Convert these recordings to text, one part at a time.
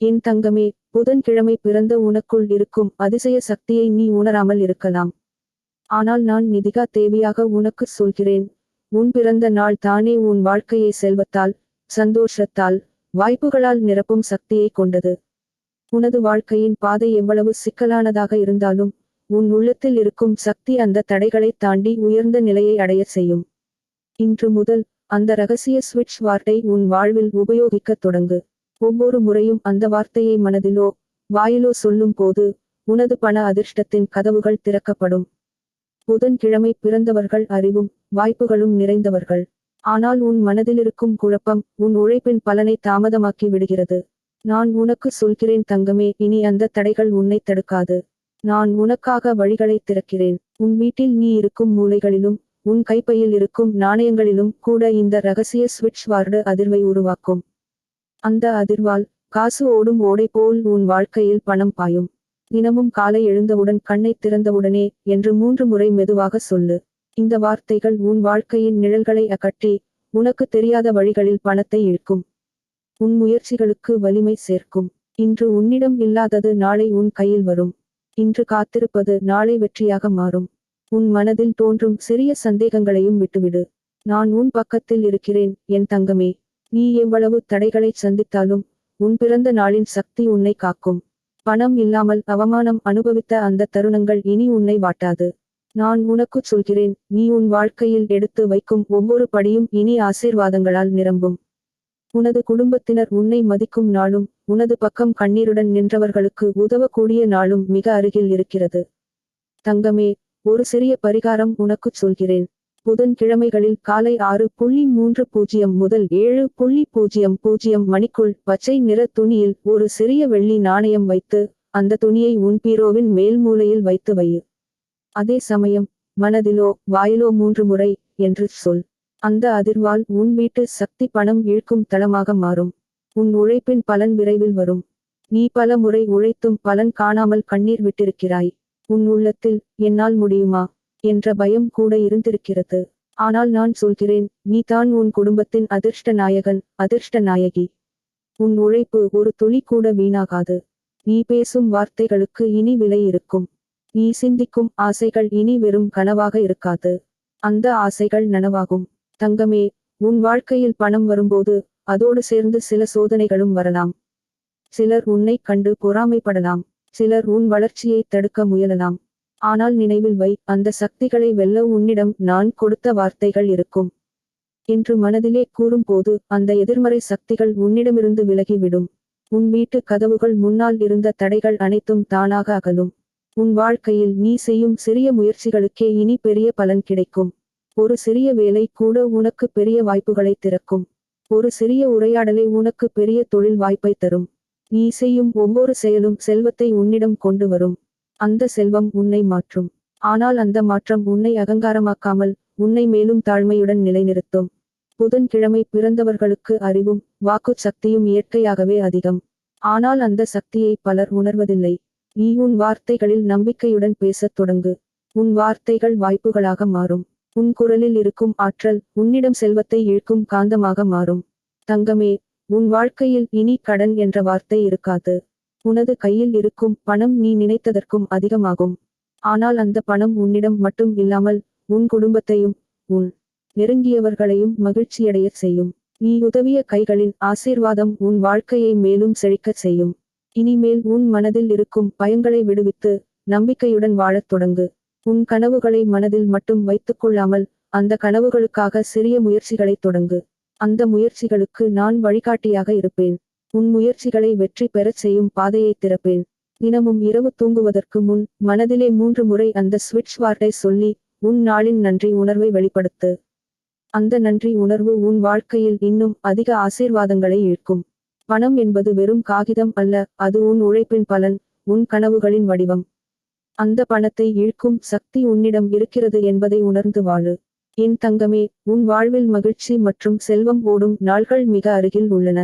என் தங்கமே புதன்கிழமை பிறந்த உனக்குள் இருக்கும் அதிசய சக்தியை நீ உணராமல் இருக்கலாம். ஆனால் நான் நிதிகா தேவியாக உனக்கு சொல்கிறேன். உன் பிறந்த நாள் தானே உன் வாழ்க்கையை செல்வத்தால் சந்தோஷத்தால் வாய்ப்புகளால் நிரப்பும் சக்தியை கொண்டது. உனது வாழ்க்கையின் பாதை எவ்வளவு சிக்கலானதாக இருந்தாலும் உன் உள்ளத்தில் இருக்கும் சக்தி அந்த தடைகளை தாண்டி உயர்ந்த நிலையை அடைய செய்யும். இன்று முதல் அந்த ரகசிய சுவிட்ச் வார்த்தை உன் வாழ்வில் உபயோகிக்கத் தொடங்கு. ஒவ்வொரு முறையும் அந்த வார்த்தையை மனதிலோ வாயிலோ சொல்லும் போது உனது பண அதிர்ஷ்டத்தின் கதவுகள் திறக்கப்படும். புதன்கிழமை பிறந்தவர்கள் அறிவும் வாய்ப்புகளும் நிறைந்தவர்கள். ஆனால் உன் மனதிலிருக்கும் குழப்பம் உன் உழைப்பின் பலனை தாமதமாக்கி விடுகிறது. நான் உனக்கு சொல்கிறேன் தங்கமே இனி அந்த தடைகள் உன்னை தடுக்காது. நான் உனக்காக வழிகளை திறக்கிறேன். உன் வீட்டில் நீ இருக்கும் மூலைகளிலும் உன் கைப்பையில் இருக்கும் நாணயங்களிலும் கூட இந்த ரகசிய சுவிட்ச் வார்டு அதிர்வை உருவாக்கும். அந்த அதிர்வால் காசு ஓடும் ஓடை போல் உன் வாழ்க்கையில் பணம் பாயும். தினமும் காலை எழுந்தவுடன் கண்ணை திறந்தவுடனே என்று மூன்று முறை மெதுவாக சொல்லு. இந்த வார்த்தைகள் உன் வாழ்க்கையின் நிழல்களை அகற்றி உனக்கு தெரியாத வழிகளில் பணத்தை இழுக்கும். உன் முயற்சிகளுக்கு வலிமை சேர்க்கும். இன்று உன்னிடம் இல்லாதது நாளை உன் கையில் வரும். இன்று காத்திருப்பது நாளை வெற்றியாக மாறும். உன் மனதில் தோன்றும் சிறிய சந்தேகங்களையும் விட்டுவிடு. நான் உன் பக்கத்தில் இருக்கிறேன் என் தங்கமே. நீ எவ்வளவு தடைகளைச் சந்தித்தாலும் உன் பிறந்த நாளின் சக்தி உன்னை காக்கும். பணம் இல்லாமல் அவமானம் அனுபவித்த அந்த தருணங்கள் இனி உன்னை வாட்டாது. நான் உனக்குச் சொல்கிறேன் நீ உன் வாழ்க்கையில் எடுத்து வைக்கும் ஒவ்வொரு படியும் இனி ஆசீர்வாதங்களால் நிரம்பும். உனது குடும்பத்தினர் உன்னை மதிக்கும் நாளும் உனது பக்கம் கண்ணீருடன் நின்றவர்களுக்கு உதவக்கூடிய நாளும் மிக அருகில் இருக்கிறது. தங்கமே ஒரு சிறிய பரிகாரம் உனக்குச் சொல்கிறேன். புதன்கிழமைகளில் காலை ஆறு புள்ளி மூன்று பூஜ்ஜியம் முதல் ஏழு புள்ளி பூஜ்ஜியம் பூஜ்ஜியம் மணிக்குள் பச்சை நிற துணியில் ஒரு சிறிய வெள்ளி நாணயம் வைத்து அந்த துணியை உன் பீரோவின் மேல் மூலையில் வைத்து வை. அதே சமயம் மனதிலோ வாயிலோ மூன்று முறை என்று சொல். அந்த அதிர்வால் உன் வீட்டு சக்தி பணம் இழுக்கும் தளமாக மாறும். உன் உழைப்பின் பலன் விரைவில் வரும். நீ பல முறை உழைத்தும் பலன் காணாமல் கண்ணீர் விட்டிருக்கிறாய். உன் உள்ளத்தில் என்னால் முடியுமா? என்ற பயம் கூட இருந்திருக்கிறது. ஆனால் நான் சொல்கிறேன் நீ தான் உன் குடும்பத்தின் அதிர்ஷ்ட நாயகன் அதிர்ஷ்ட நாயகி. உன் உழைப்பு ஒரு துளி கூட வீணாகாது. நீ பேசும் வார்த்தைகளுக்கு இனி விலை இருக்கும். நீ சிந்திக்கும் ஆசைகள் இனி வெறும் கனவாக இருக்காது. அந்த ஆசைகள் நனவாகும். தங்கமே உன் வாழ்க்கையில் பணம் வரும்போது அதோடு சேர்ந்து சில சோதனைகளும் வரலாம். சிலர் உன்னை கண்டு பொறாமைப்படலாம். சிலர் உன் வளர்ச்சியை தடுக்க முயலலாம். ஆனால் நினைவில் வை அந்த சக்திகளை வெல்ல உன்னிடம் நான் கொடுத்த வார்த்தைகள் இருக்கும். என்று மனதிலே கூறும்போது அந்த எதிர்மறை சக்திகள் உன்னிடமிருந்து விலகிவிடும். உன் வீட்டு கதவுகள் முன்னால் இருந்த தடைகள் அனைத்தும் தானாக அகலும். உன் வாழ்க்கையில் நீ செய்யும் சிறிய முயற்சிகளுக்கே இனி பெரிய பலன் கிடைக்கும். ஒரு சிறிய வேலை கூட உனக்கு பெரிய வாய்ப்புகளை திறக்கும். ஒரு சிறிய உரையாடலை உனக்கு பெரிய தொழில் வாய்ப்பை தரும். நீ செய்யும் ஒவ்வொரு செயலும் செல்வத்தை உன்னிடம் கொண்டு வரும். அந்த செல்வம் உன்னை மாற்றும். ஆனால் அந்த மாற்றம் உன்னை அகங்காரமாக்காமல் உன்னை மேலும் தாழ்மையுடன் நிலைநிறுத்தும். புதன்கிழமை பிறந்தவர்களுக்கு அறிவும் வாக்கு சக்தியும் இயற்கையாகவே அதிகம். ஆனால் அந்த சக்தியை பலர் உணர்வதில்லை. நீ உன் வார்த்தைகளில் நம்பிக்கையுடன் பேசத் தொடங்கு. உன் வார்த்தைகள் வாய்ப்புகளாக மாறும். உன் குரலில் இருக்கும் ஆற்றல் உன்னிடம் செல்வத்தை இழுக்கும் காந்தமாக மாறும். தங்கமே உன் வாழ்க்கையில் இனி கடன் என்ற வார்த்தை இருக்காது. உனது கையில் இருக்கும் பணம் நீ நினைத்ததற்கும் அதிகமாகும். ஆனால் அந்த பணம் உன்னிடம் மட்டும் இல்லாமல் உன் குடும்பத்தையும் உன் நெருங்கியவர்களையும் மகிழ்ச்சியடையச் செய்யும். நீ உதவிய கைகளின் ஆசீர்வாதம் உன் வாழ்க்கையை மேலும் செழிக்கச் செய்யும். இனிமேல் உன் மனதில் இருக்கும் பயங்களை விடுவித்து நம்பிக்கையுடன் வாழத் தொடங்கு. உன் கனவுகளை மனதில் மட்டும் வைத்துக் கொள்ளாமல் அந்த கனவுகளுக்காக சிறிய முயற்சிகளைத் தொடங்கு. அந்த முயற்சிகளுக்கு நான் வழிகாட்டியாக இருப்பேன். உன் முயற்சிகளை வெற்றி பெறச் செய்யும் பாதையை திறப்பேன். தினமும் இரவு தூங்குவதற்கு முன் மனதிலே மூன்று முறை அந்த ஸ்விட்ச் வார்டை சொல்லி உன் நாளின் நன்றி உணர்வை வெளிப்படுத்து. அந்த நன்றி உணர்வு உன் வாழ்க்கையில் இன்னும் அதிக ஆசீர்வாதங்களை ஈர்க்கும். பணம் என்பது வெறும் காகிதம் அல்ல அது உன் உழைப்பின் பலன் உன் கனவுகளின் வடிவம். அந்த பணத்தை ஈழ்க்கும் சக்தி உன்னிடம் இருக்கிறது என்பதை உணர்ந்து வாழு. என் தங்கமே உன் வாழ்வில் மகிழ்ச்சி மற்றும் செல்வம் ஓடும் நாள்கள் மிக அருகில் உள்ளன.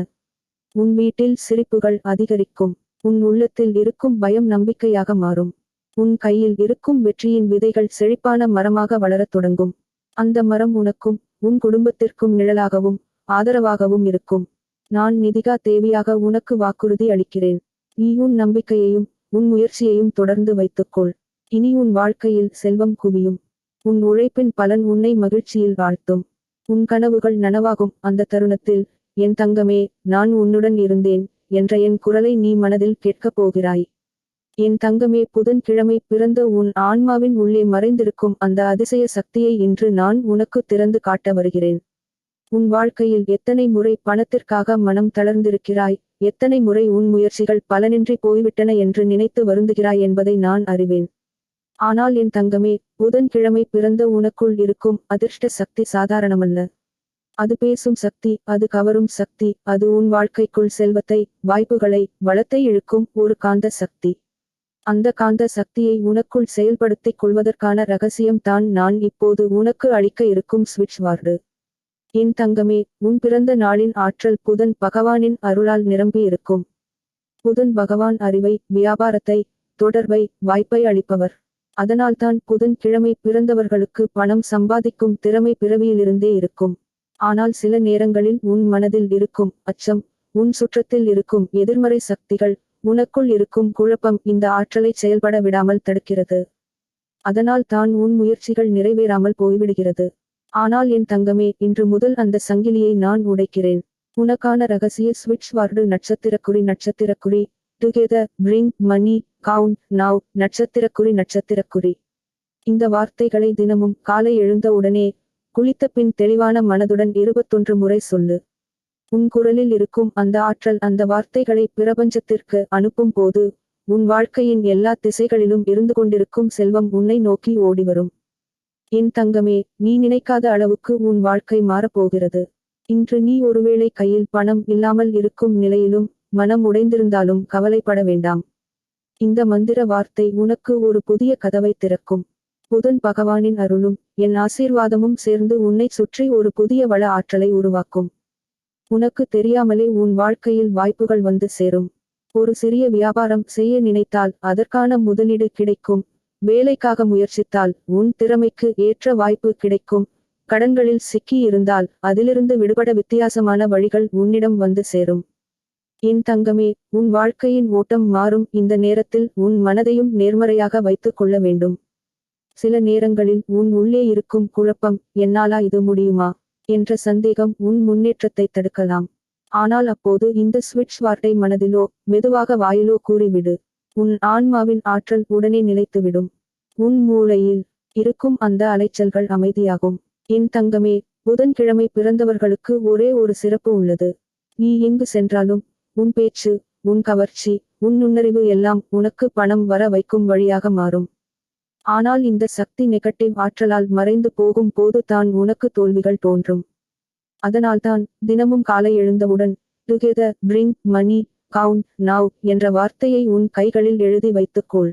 உன் வீட்டில் சிரிப்புகள் அதிகரிக்கும். உன் உள்ளத்தில் இருக்கும் பயம் நம்பிக்கையாக மாறும். உன் கையில் இருக்கும் வெற்றியின் விதைகள் செழிப்பான மரமாக வளரத் தொடங்கும். அந்த மரம் உனக்கும் உன் குடும்பத்திற்கும் நிழலாகவும் ஆதரவாகவும் இருக்கும். நான் நிதிகா தேவியாக உனக்கு வாக்குறுதி அளிக்கிறேன். நீ உன் நம்பிக்கையையும் உன் முயற்சியையும் தொடர்ந்து வைத்துக்கொள். இனி உன் வாழ்க்கையில் செல்வம் குவியும். உன் உழைப்பின் பலன் உன்னை மகிழ்ச்சியில் வாழ்த்தும். உன் கனவுகள் நனவாகும். அந்த தருணத்தில் என் தங்கமே நான் உன்னுடன் இருந்தேன் என்ற என் குரலை நீ மனதில் கேட்கப் போகிறாய். என் தங்கமே புதன்கிழமை பிறந்த உன் ஆன்மாவின் உள்ளே மறைந்திருக்கும் அந்த அதிசய சக்தியை இன்று நான் உனக்கு திறந்து காட்ட வருகிறேன். உன் வாழ்க்கையில் எத்தனை முறை பணத்திற்காக மனம் தளர்ந்திருக்கிறாய் எத்தனை முறை உன் முயற்சிகள் பலனின்றி போய்விட்டன என்று நினைத்து வருந்துகிறாய் என்பதை நான் அறிவேன். ஆனால் என் தங்கமே புதன்கிழமை பிறந்த உனக்குள் இருக்கும் அதிர்ஷ்ட சக்தி சாதாரணமல்ல. அது பேசும் சக்தி அது கவரும் சக்தி அது உன் வாழ்க்கைக்குள் செல்வத்தை வாய்ப்புகளை வளத்தை இழுக்கும் ஒரு காந்த சக்தி. அந்த காந்த சக்தியை உனக்குள் செயல்படுத்திக் கொள்வதற்கான ரகசியம் தான் நான் இப்போது உனக்கு அளிக்க இருக்கும் ஸ்விட்ச் வார்டு. என் தங்கமே உன் பிறந்த நாளின் ஆற்றல் புதன் பகவானின் அருளால் நிரம்பி இருக்கும். புதன் பகவான் அறிவை வியாபாரத்தை தொடர்பை வாய்ப்பை அளிப்பவர். அதனால்தான் புதன் கிழமை பிறந்தவர்களுக்கு பணம் சம்பாதிக்கும் திறமை பிறவியிலிருந்தே இருக்கும். ஆனால் சில நேரங்களில் உன் மனதில் இருக்கும் அச்சம் உன் சுற்றத்தில் இருக்கும் எதிர்மறை சக்திகள் உனக்குள் இருக்கும் குழப்பம் இந்த ஆற்றலை செயல்பட விடாமல் தடுக்கிறது. அதனால் தான் உன் முயற்சிகள் நிறைவேறாமல் போய்விடுகிறது. ஆனால் என் தங்கமே இன்று முதல் அந்த சங்கிலியை நான் உடைக்கிறேன். உனக்கான ரகசிய சுவிட்ச் வார்டு நட்சத்திரக்குறி நட்சத்திரக்குறி. Together bring money count now நட்சத்திரக்குறி நட்சத்திரக்குறி. இந்த வார்த்தைகளை தினமும் காலை எழுந்த உடனே குளித்த பின் தெளிவான மனதுடன் இருபத்தொன்று முறை சொல்லு. உன் குரலில் இருக்கும் அந்த ஆற்றல் அந்த வார்த்தைகளை பிரபஞ்சத்திற்கு அனுப்பும் போது உன் வாழ்க்கையின் எல்லா திசைகளிலும் இருந்து கொண்டிருக்கும் செல்வம் உன்னை நோக்கி ஓடிவரும். என் தங்கமே நீ நினைக்காத அளவுக்கு உன் வாழ்க்கை மாறப்போகிறது. இன்று நீ ஒருவேளை கையில் பணம் இல்லாமல் இருக்கும் நிலையிலும் மனம் உடைந்திருந்தாலும் கவலைப்பட வேண்டாம். இந்த மந்திர வார்த்தை உனக்கு ஒரு புதிய கதவை திறக்கும். புதன் பகவானின் அருளும் என் ஆசீர்வாதமும் சேர்ந்து உன்னை சுற்றி ஒரு புதிய வள ஆற்றலை உருவாக்கும். உனக்கு தெரியாமலே உன் வாழ்க்கையில் வாய்ப்புகள் வந்து சேரும். ஒரு சிறிய வியாபாரம் செய்ய நினைத்தால் அதற்கான முதலீடு கிடைக்கும். வேலைக்காக முயற்சித்தால் உன் திறமைக்கு ஏற்ற வாய்ப்பு கிடைக்கும். கடன்களில் சிக்கி இருந்தால் அதிலிருந்து விடுபட வித்தியாசமான வழிகள் உன்னிடம் வந்து சேரும். என் தங்கமே உன் வாழ்க்கையின் ஓட்டம் மாறும். இந்த நேரத்தில் உன் மனதையும் நேர்மறையாக வைத்துக் கொள்ள வேண்டும். சில நேரங்களில் உன் உள்ளே இருக்கும் குழப்பம் என்னாலா இது முடியுமா? என்ற சந்தேகம் உன் முன்னேற்றத்தை தடுக்கலாம். ஆனால் அப்போது இந்த ஸ்விட்ச் வார்த்தை மனதிலோ மெதுவாக வாயிலோ கூறிவிடு. உன் ஆன்மாவின் ஆற்றல் உடனே நிலைத்துவிடும். உன் மூளையில் இருக்கும் அந்த அலைச்சல்கள் அமைதியாகும். என் தங்கமே புதன்கிழமை பிறந்தவர்களுக்கு ஒரே ஒரு சிறப்பு உள்ளது. நீ எங்கு சென்றாலும் உன் பேச்சு உன் கவர்ச்சி உன் நுண்ணறிவு எல்லாம் உனக்கு பணம் வர வைக்கும் வழியாக மாறும். ஆனால் இந்த சக்தி நெகட்டிவ் ஆற்றலால் மறைந்து போகும் போது தான் உனக்கு தோல்விகள் தோன்றும். அதனால்தான் தினமும் காலை எழுந்தவுடன் together bring money count now என்ற வார்த்தையை உன் கைகளில் எழுதி வைத்துக்கொள்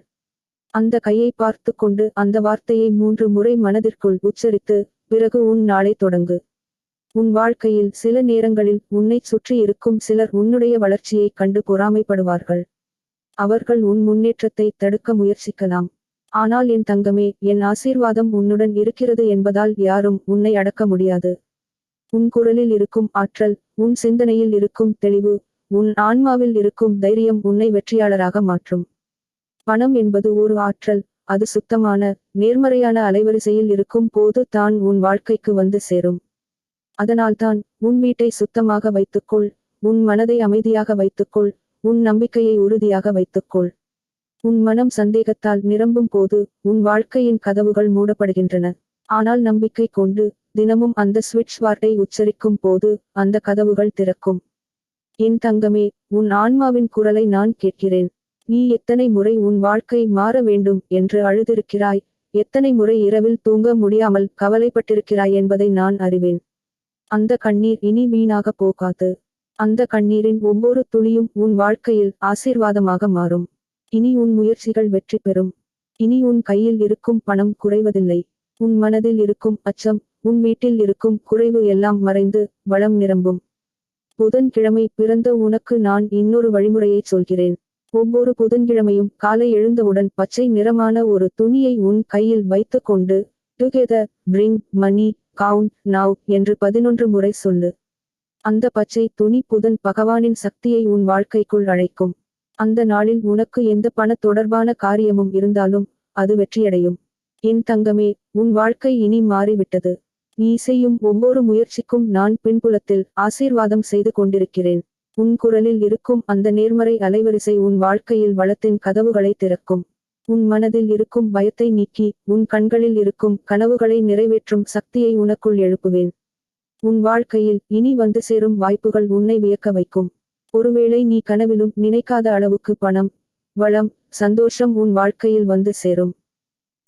அந்த கையை பார்த்து கொண்டு அந்த வார்த்தையை மூன்று முறை மனதிற்குள் உச்சரித்து பிறகு உன் நாளை தொடங்கு. உன் வாழ்க்கையில் சில நேரங்களில் உன்னை சுற்றி இருக்கும் சிலர் உன்னுடைய வளர்ச்சியைக் கண்டு பொறாமைப்படுவார்கள். அவர்கள் உன் முன்னேற்றத்தை தடுக்க முயற்சிக்கலாம். ஆனால் என் தங்கமே என் ஆசீர்வாதம் உன்னுடன் இருக்கிறது என்பதால் யாரும் உன்னை அடக்க முடியாது. உன் குரலில் இருக்கும் ஆற்றல் உன் சிந்தனையில் இருக்கும் தெளிவு உன் ஆன்மாவில் இருக்கும் தைரியம் உன்னை வெற்றியாளராக மாற்றும். பணம் என்பது ஒரு ஆற்றல் அது சுத்தமான நேர்மறையான அலைவரிசையில் இருக்கும் போது தான் உன் வாழ்க்கைக்கு வந்து சேரும். அதனால்தான் உன் வீட்டை சுத்தமாக வைத்துக்கொள் உன் மனதை அமைதியாக வைத்துக்கொள் உன் நம்பிக்கையை உறுதியாக வைத்துக்கொள். உன் மனம் சந்தேகத்தால் நிரம்பும் போது உன் வாழ்க்கையின் கதவுகள் மூடப்படுகின்றன. ஆனால் நம்பிக்கை கொண்டு தினமும் அந்த ஸ்விட்ச் வார்த்தை உச்சரிக்கும் போது அந்த கதவுகள் திறக்கும். என் தங்கமே உன் ஆன்மாவின் குரலை நான் கேட்கிறேன். நீ எத்தனை முறை உன் வாழ்க்கை மாற வேண்டும் என்று அழுதிருக்கிறாய்? எத்தனை முறை இரவில் தூங்க முடியாமல் கவலைப்பட்டிருக்கிறாய் என்பதை நான் அறிவேன். அந்த கண்ணீர் இனி வீணாக போகாது. அந்த கண்ணீரின் ஒவ்வொரு துளியும் உன் வாழ்க்கையில் ஆசீர்வாதமாக மாறும். இனி உன் முயற்சிகள் வெற்றி பெறும். இனி உன் கையில் இருக்கும் பணம் குறைவதில்லை. உன் மனதில் இருக்கும் அச்சம் உன் வீட்டில் இருக்கும் குறைவு எல்லாம் மறைந்து வளம் நிரம்பும். புதன்கிழமை பிறந்த உனக்கு நான் இன்னொரு வழிமுறையை சொல்கிறேன். ஒவ்வொரு புதன்கிழமையும் காலை எழுந்தவுடன் பச்சை நிறமான ஒரு துணியை உன் கையில் வைத்துக்கொண்டு together bring money count now என்று பதினொன்று முறை சொல்லு. அந்த பச்சை துணி புதன் பகவானின் சக்தியை உன் வாழ்க்கைக்குள் அழைக்கும். அந்த நாளில் உனக்கு எந்த பண தொடர்பான காரியமும் இருந்தாலும் அது வெற்றியடையும். என் தங்கமே உன் வாழ்க்கை இனி மாறிவிட்டது. நீ செய்யும் ஒவ்வொரு முயற்சிக்கும் நான் பின்புலத்தில் ஆசீர்வாதம் செய்து கொண்டிருக்கிறேன். உன் குரலில் இருக்கும் அந்த நேர்மறை அலைவரிசை உன் வாழ்க்கையில் வளத்தின் கதவுகளை திறக்கும். உன் மனதில் இருக்கும் பயத்தை நீக்கி உன் கண்களில் இருக்கும் கனவுகளை நிறைவேற்றும் சக்தியை உனக்குள் எழுப்புவேன். உன் வாழ்க்கையில் இனி வந்து சேரும் வாய்ப்புகள் உன்னை வியக்க வைக்கும். ஒருவேளை நீ கனவிலும் நினைக்காத அளவுக்கு பணம் வளம் சந்தோஷம் உன் வாழ்க்கையில் வந்து சேரும்.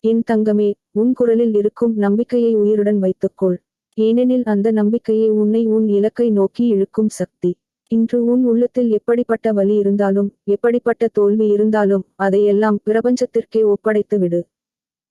என் தங்கமே உன் குரலில் இருக்கும் நம்பிக்கையை உயிருடன் வைத்துக்கொள். ஏனெனில் அந்த நம்பிக்கையை உன்னை உன் இலக்கை நோக்கி இழுக்கும் சக்தி. இன்று உன் உள்ளத்தில் எப்படிப்பட்ட வலி இருந்தாலும் எப்படிப்பட்ட தோல்வி இருந்தாலும் அதையெல்லாம் பிரபஞ்சத்திற்கே ஒப்படைத்து விடு.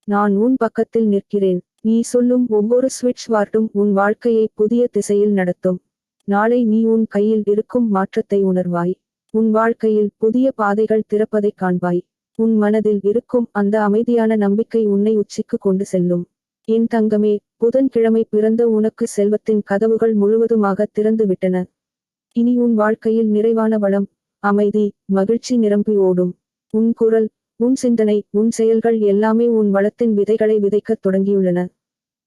நான் உன் பக்கத்தில் நிற்கிறேன். நீ சொல்லும் ஒவ்வொரு ஸ்விட்ச் வார்டும் உன் வாழ்க்கையை புதிய திசையில் நடத்தும். நாளை நீ உன் கையில் இருக்கும் மாற்றத்தை உணர்வாய். உன் வாழ்க்கையில் புதிய பாதைகள் திறப்பதைக் காண்பாய். உன் மனதில் இருக்கும் அந்த அமைதியான நம்பிக்கை உன்னை உச்சிக்கு கொண்டு செல்லும். என் தங்கமே புதன்கிழமை பிறந்த உனக்கு செல்வத்தின் கதவுகள் முழுவதுமாக திறந்து விட்டன இனி உன் வாழ்க்கையில் நிறைவான வளம் அமைதி மகிழ்ச்சி நிரம்பி ஓடும். உன் குரல் உன் சிந்தனை உன் செயல்கள் எல்லாமே உன் வளத்தின் விதைகளை விதைக்கத் தொடங்கியுள்ளன.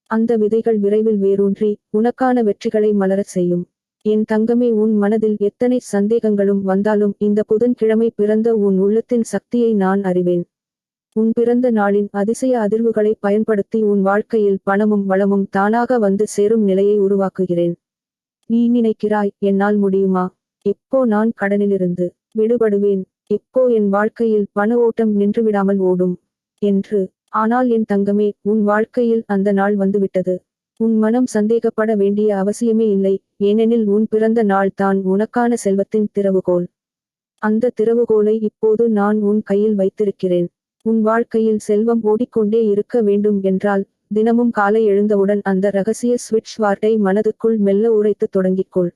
அந்த விதைகள் விரைவில் வேரூன்றி உனக்கான வெற்றிகளை மலரச் செய்யும். என் தங்கமே உன் மனதில் எத்தனை சந்தேகங்களும் வந்தாலும் இந்த புதன்கிழமை பிறந்த உன் உள்ளத்தின் சக்தியை நான் அறிவேன். உன் பிறந்த நாளின் அதிசய அதிர்வுகளை பயன்படுத்தி உன் வாழ்க்கையில் பணமும் வளமும் தானாக வந்து சேரும் நிலையை உருவாக்குகிறேன். நீ நினைக்கிறாய் என்னால் முடியுமா? எப்போ நான் கடனிலிருந்து விடுபடுவேன்? எப்போ என் வாழ்க்கையில் பண ஓட்டம் நின்றுவிடாமல் ஓடும்? என்று. ஆனால் என் தங்கமே உன் வாழ்க்கையில் அந்த நாள் வந்துவிட்டது. உன் மனம் சந்தேகப்பட வேண்டிய அவசியமே இல்லை ஏனெனில் உன் பிறந்த நாள் தான் உனக்கான செல்வத்தின் திறவுகோல் அந்த திறவுகோலை இப்போது நான் உன் கையில் வைத்திருக்கிறேன். உன் வாழ்க்கையில் செல்வம் ஓடிக்கொண்டே இருக்க வேண்டும் என்றால் தினமும் காலை எழுந்தவுடன் அந்த ரகசிய ஸ்விட்ச் வார்ட்டை மனதுக்குள் மெல்ல உரைத்து தொடங்கிக்கொள்.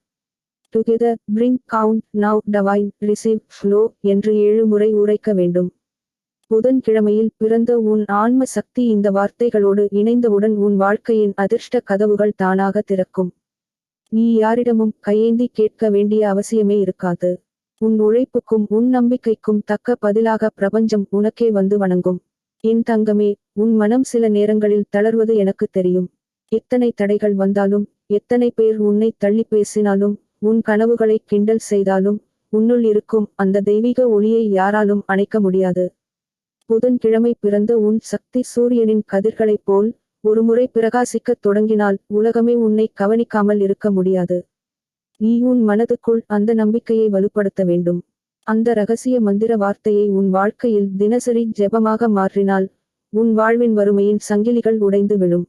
Together bring count now divine receive flow என்று ஏழு முறை உரைக்க வேண்டும். புதன்கிழமையில் பிறந்த உன் ஆன்ம சக்தி இந்த வார்த்தைகளோடு இணைந்தவுடன் உன் வாழ்க்கையின் அதிர்ஷ்ட கதவுகள் தானாக திறக்கும். நீ யாரிடமும் கையேந்தி கேட்க வேண்டிய அவசியமே இருக்காது. உன் உழைப்புக்கும் உன் நம்பிக்கைக்கும் தக்க பதிலாக பிரபஞ்சம் உனக்கே வந்து வணங்கும். என் தங்கமே உன் மனம் சில நேரங்களில் தளர்வது எனக்கு தெரியும். எத்தனை தடைகள் வந்தாலும் எத்தனை பேர் உன்னை தள்ளி பேசினாலும் உன் கனவுகளை கிண்டல் செய்தாலும் உன்னுள் இருக்கும் அந்த தெய்வீக ஒளியை யாராலும் அணைக்க முடியாது. புதன்கிழமை பிறந்த உன் சக்தி சூரியனின் கதிர்களைப் போல் ஒருமுறை பிரகாசிக்கத் தொடங்கினால் உலகமே உன்னை கவனிக்காமல் இருக்க முடியாது. நீ உன் மனதுக்குள் அந்த நம்பிக்கையை வலுப்படுத்த வேண்டும். அந்த ரகசிய மந்திர வார்த்தையை உன் வாழ்க்கையில் தினசரி ஜெபமாக மாற்றினால் உன் வாழ்வின் வறுமையின் சங்கிலிகள் உடைந்து விழும்.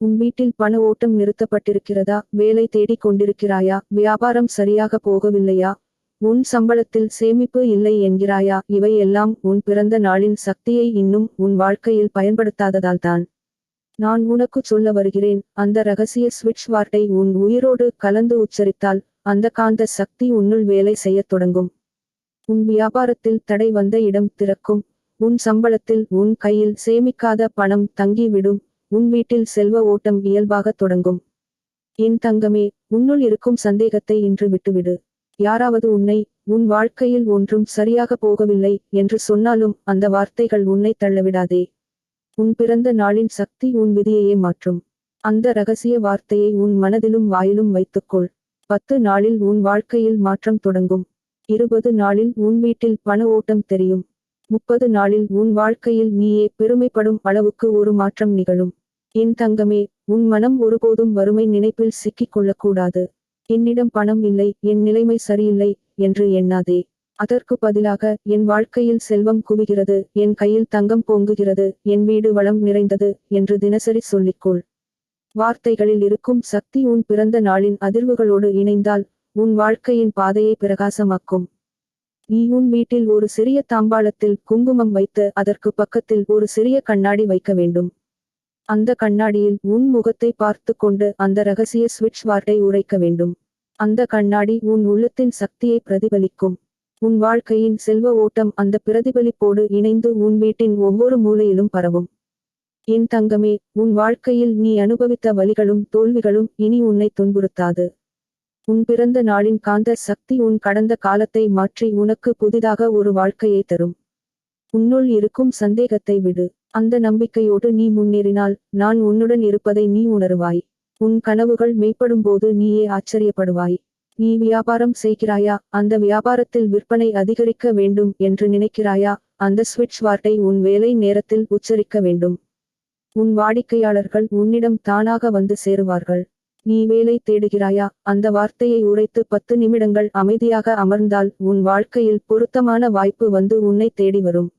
உன் வீட்டில் பண ஓட்டம் நிறுத்தப்பட்டிருக்கிறதா? வேலை தேடிக் கொண்டிருக்கிறாயா? வியாபாரம் சரியாக போகவில்லையா? உன் சம்பளத்தில் சேமிப்பு இல்லை என்கிறாயா? இவை எல்லாம் உன் பிறந்த நாளின் சக்தியை இன்னும் உன் வாழ்க்கையில் பயன்படுத்தாததால்தான். நான் உனக்கு சொல்ல வருகிறேன் அந்த ரகசிய சுவிட்ச் வார்ட்டை உன் உயிரோடு கலந்து உச்சரித்தால் அந்த காந்த சக்தி உன்னுள் வேலை செய்யத் தொடங்கும். உன் வியாபாரத்தில் தடை வந்த இடம் திறக்கும் உன் சம்பளத்தில் உன் கையில் சேமிக்காத பணம் தங்கிவிடும் உன் வீட்டில் செல்வ ஓட்டம் இயல்பாக தொடங்கும். என் தங்கமே உன்னுள் இருக்கும் சந்தேகத்தை இன்று விட்டுவிடு. யாராவது உன்னை உன் வாழ்க்கையில் ஒன்றும் சரியாக போகவில்லை என்று சொன்னாலும் அந்த வார்த்தைகள் உன்னை தள்ளவிடாதே. உன் பிறந்த நாளின் சக்தி உன் விதியையே மாற்றும். அந்த ரகசிய வார்த்தையை உன் மனதிலும் வாயிலும் வைத்துக்கொள். பத்து நாளில் உன் வாழ்க்கையில் மாற்றம் தொடங்கும். இருபது நாளில் உன் வீட்டில் பண ஓட்டம் தெரியும். முப்பது நாளில் உன் வாழ்க்கையில் நீயே பெருமைப்படும் அளவுக்கு ஒரு மாற்றம் நிகழும். என் தங்கமே உன் மனம் ஒருபோதும் வறுமை நினைப்பில் சிக்கிக் கொள்ளக்கூடாது. என்னிடம் பணம் இல்லை என் நிலைமை சரியில்லை என்று எண்ணாதே. அதற்கு பதிலாக என் வாழ்க்கையில் செல்வம் குவிகிறது என் கையில் தங்கம் பொங்குகிறது என் வீடு வளம் நிறைந்தது என்று தினசரி சொல்லிக்கொள். வார்த்தைகளில் இருக்கும் சக்தி உன் பிறந்த நாளின் அதிர்வுகளோடு இணைந்தால் உன் வாழ்க்கையின் பாதையை பிரகாசமாக்கும். நீ உன் வீட்டில் ஒரு சிறிய தாம்பாளத்தில் குங்குமம் வைத்து அதற்கு பக்கத்தில் ஒரு சிறிய கண்ணாடி வைக்க வேண்டும். அந்த கண்ணாடியில் உன் முகத்தை பார்த்து கொண்டு அந்த ரகசிய சுவிட்ச் வார்ட்டை உரைக்க வேண்டும். அந்த கண்ணாடி உன் உள்ளத்தின் சக்தியை பிரதிபலிக்கும். உன் வாழ்க்கையின் செல்வ ஓட்டம் அந்த பிரதிபலிப்போடு இணைந்து உன் வீட்டின் ஒவ்வொரு மூலையிலும் பரவும். என் தங்கமே உன் வாழ்க்கையில் நீ அனுபவித்த வலிகளும் தோல்விகளும் இனி உன்னை துன்புறுத்தாது. உன் பிறந்த நாளின் காந்த சக்தி உன் கடந்த காலத்தை மாற்றி உனக்கு புதிதாக ஒரு வாழ்க்கையை தரும். உன்னுள் இருக்கும் சந்தேகத்தை விடு. அந்த நம்பிக்கையோடு நீ முன்னேறினால் நான் உன்னுடன் இருப்பதை நீ உணருவாய். உன் கனவுகள் மெய்ப்படும்போது நீயே ஆச்சரியப்படுவாய். நீ வியாபாரம் செய்கிறாயா? அந்த வியாபாரத்தில் விற்பனை அதிகரிக்க வேண்டும் என்று நினைக்கிறாயா? அந்த ஸ்விட்ச் வார்த்தை உன் வேலை நேரத்தில் உச்சரிக்க வேண்டும். உன் வாடிக்கையாளர்கள் உன்னிடம் தானாக வந்து சேருவார்கள். நீ வேலை தேடுகிறாயா? அந்த வார்த்தையை உரைத்து பத்து நிமிடங்கள் அமைதியாக அமர்ந்தால் உன் வாழ்க்கையில் பொருத்தமான வாய்ப்பு வந்து உன்னை தேடி வரும்.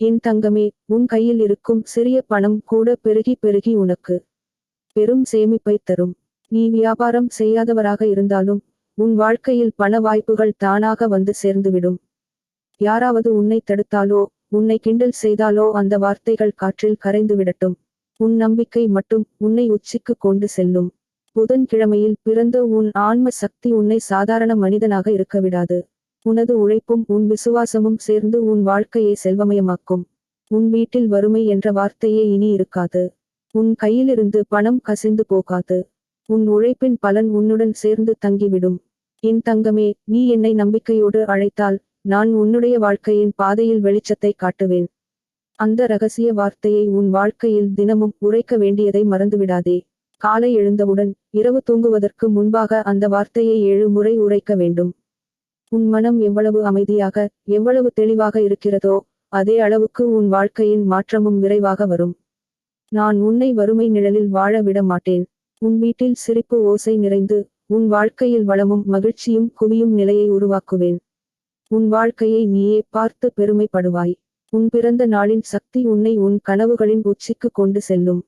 என் தங்கமே உன் கையில் இருக்கும் சிறிய பணம் கூட பெருகி பெருகி உனக்கு பெரும் சேமிப்பை தரும். நீ வியாபாரம் செய்யாதவராக இருந்தாலும் உன் வாழ்க்கையில் பண வாய்ப்புகள் தானாக வந்து சேர்ந்துவிடும். யாராவது உன்னை தடுத்தாலோ உன்னை கிண்டல் செய்தாலோ அந்த வார்த்தைகள் காற்றில் கரைந்து விடட்டும் உன் நம்பிக்கை மட்டும் உன்னை உச்சிக்கு கொண்டு செல்லும். புதன்கிழமையில் பிறந்த உன் ஆன்ம சக்தி உன்னை சாதாரண மனிதனாக இருக்க விடாது. உனது உழைப்பும் உன் விசுவாசமும் சேர்ந்து உன் வாழ்க்கையை செல்வமயமாக்கும். உன் வீட்டில் வறுமை என்ற வார்த்தையே இனி இருக்காது. உன் கையிலிருந்து பணம் கசிந்து போகாது. உன் உழைப்பின் பலன் உன்னுடன் சேர்ந்து தங்கிவிடும். என் தங்கமே நீ என்னை நம்பிக்கையோடு அழைத்தால் நான் உன்னுடைய வாழ்க்கையின் பாதையில் வெளிச்சத்தை காட்டுவேன். அந்த ரகசிய வார்த்தையை உன் வாழ்க்கையில் தினமும் உரைக்க வேண்டியதை மறந்துவிடாதே. காலை எழுந்தவுடன் இரவு தூங்குவதற்கு முன்பாக அந்த வார்த்தையை ஏழு முறை உரைக்க வேண்டும். உன் மனம் எவ்வளவு அமைதியாக எவ்வளவு தெளிவாக இருக்கிறதோ அதே அளவுக்கு உன் வாழ்க்கையின் மாற்றமும் விரைவாக வரும். நான் உன்னை வறுமை நிழலில் வாழ விட மாட்டேன். உன் வீட்டில் சிரிப்பு ஓசை நிறைந்து உன் வாழ்க்கையில் வளமும் மகிழ்ச்சியும் குவியும் நிலையை உருவாக்குவேன். உன் வாழ்க்கையை நீயே பார்த்து பெருமைப்படுவாய். உன் பிறந்த நாளின் சக்தி உன்னை உன் கனவுகளின் உச்சிக்கு கொண்டு செல்லும்.